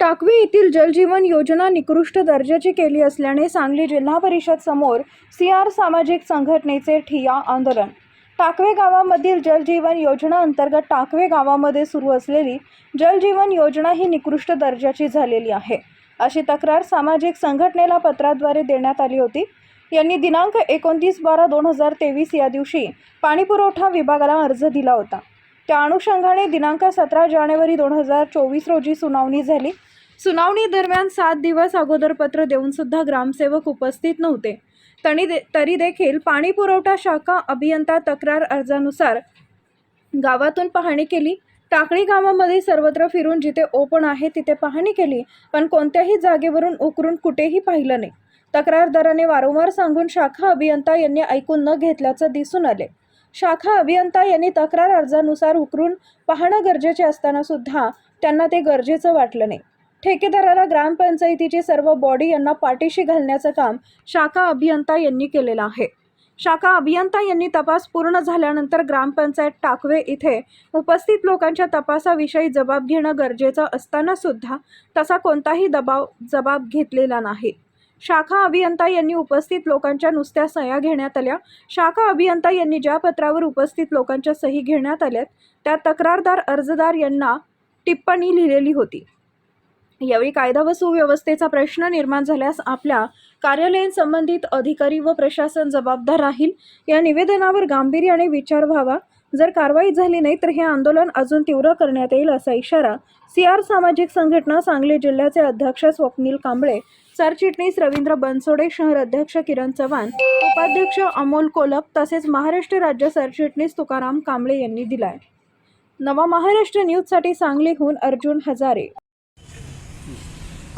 टाकवी येथील जलजीवन योजना निकृष्ट दर्जाची केली असल्याने सांगली जिल्हा परिषद समोर सी आर सामाजिक संघटनेचे ठिया आंदोलन. टाकवे गावामधील जलजीवन योजना अंतर्गत टाकवे गावामध्ये सुरू असलेली जलजीवन योजना ही निकृष्ट दर्जाची झालेली आहे अशी तक्रार सामाजिक संघटनेला पत्राद्वारे देण्यात आली होती. यांनी दिनांक एकोणतीस बारा दोन हजार तेवीस या दिवशी पाणीपुरवठा विभागाला अर्ज दिला होता. त्या अनुषंगाने दिनांक सतरा जानेवारी दोन हजार चोवीस रोजी सुनावणी झाली. सुनावणी दरम्यान सात दिवस अगोदर पत्र देऊन सुद्धा ग्रामसेवक उपस्थित नव्हते. तरी दे तरी देखील पाणी पुरवठा शाखा अभियंता तक्रार अर्जानुसार गावातून पाहणी केली. टाकळी गावामध्ये सर्वत्र फिरून जिथे ओपन आहे तिथे पाहणी केली पण कोणत्याही जागेवरून उकरून कुठेही पाहिलं नाही. तक्रारदाराने वारंवार सांगून शाखा अभियंता यांनी ऐकून न घेतल्याचं दिसून आले. शाखा अभियंता यांनी तक्रार अर्जानुसार उकरून पाहणं गरजेचे असताना सुद्धा त्यांना ते गरजेचं वाटलं नाही. ठेकेदाराला ग्रामपंचायतीची सर्व बॉडी यांना पाठीशी घालण्याचं काम शाखा अभियंता यांनी केलेलं आहे. शाखा अभियंता यांनी तपास पूर्ण झाल्यानंतर ग्रामपंचायत टाकवे इथे उपस्थित लोकांच्या तपासाविषयी जबाब घेणं गरजेचं असताना सुद्धा तसा कोणताही दबाव जबाब घेतलेला नाही. शाखा अभियंता यांनी उपस्थित लोकांच्या नुसत्या सह्या घेण्यात आल्या. शाखा अभियंता यांनी ज्या पत्रावर उपस्थित लोकांच्या सही घेण्यात आल्यात त्या तक्रारदार अर्जदार यांना टिप्पणी लिहिलेली होती. यावेळी कायदा व सुव्यवस्थेचा प्रश्न निर्माण झाल्यास आपल्या कार्यालयीन संबंधित अधिकारी व प्रशासन जबाबदार राहील. या निवेदनावर गांभीर्याने विचार व्हावा. जर कारवाई झाली नाही तर हे आंदोलन अजून तीव्र करण्यात येईल असा इशारा सी आर सामाजिक संघटना सांगली जिल्ह्याचे अध्यक्ष स्वप्नील कांबळे सरचिटणीस रवींद्र बनसोडे शहर अध्यक्ष किरण चव्हाण उपाध्यक्ष अमोल कोलप तसेच महाराष्ट्र राज्य सरचिटणीस तुकाराम कांबळे यांनी दिलाय. नवा महाराष्ट्र न्यूजसाठी सांगलीहून अर्जुन हजारे.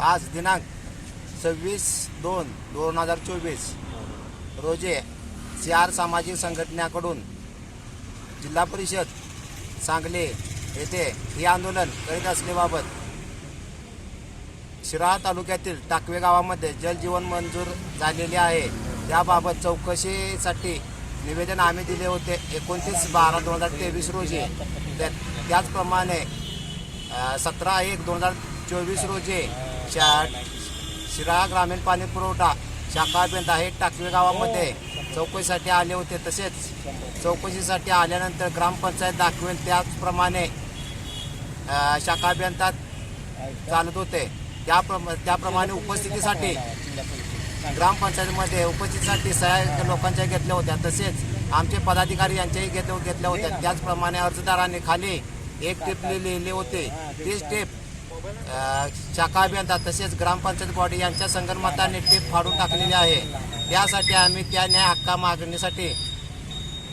आज दिनांक सव्वीस दोन दोन हजार चोवीस रोजी सी आर सामाजिक संघटनेकडून जिल्हा परिषद सांगली येथे हे आंदोलन करीत असल्याबाबत शिराळा तालुक्यातील टाकवे गावामध्ये जलजीवन मंजूर झालेले आहे. त्याबाबत चौकशीसाठी निवेदन आम्ही दिले होते एकोणतीस बारा दोन हजार तेवीस रोजी. त्या त्याचप्रमाणे सतरा एक दोन हजार चोवीस रोजी शा शिराळा ग्रामीण पाणी पुरवठा शाखा बेंद हे टाकवे गावामध्ये चौकशीसाठी आले होते. तसेच चौकशीसाठी आल्यानंतर ग्रामपंचायत दाखवेल त्याचप्रमाणे शाखा अभियंता चालत होते. त्याप्रमा त्याप्रमाणे उपस्थितीसाठी ग्रामपंचायतीमध्ये उपस्थितीसाठी सह्या लोकांच्या घेतल्या होत्या. तसेच आमचे पदाधिकारी यांच्याही घेतल्या घेतल्या होत्या. त्याचप्रमाणे अर्जदारांनी खाली एक टिप लिहिले होते. तीच टेप शाखा अभियंता तसेच ग्रामपंचायत बॉडी यांच्या संगणमताने टीप फाडून टाकलेली आहे. त्यासाठी आम्ही त्या न्याय हक्का मागणीसाठी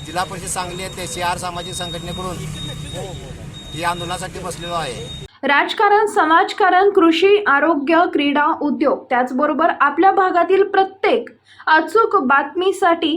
जिल्हा परिषद सांगली येथे सी आर सामाजिक संघटनेकडून या आंदोलनासाठी बसलेलो आहे. राजकारण समाजकारण कृषी आरोग्य क्रीडा उद्योग त्याचबरोबर आपल्या भागातील प्रत्येक अचूक बातमीसाठी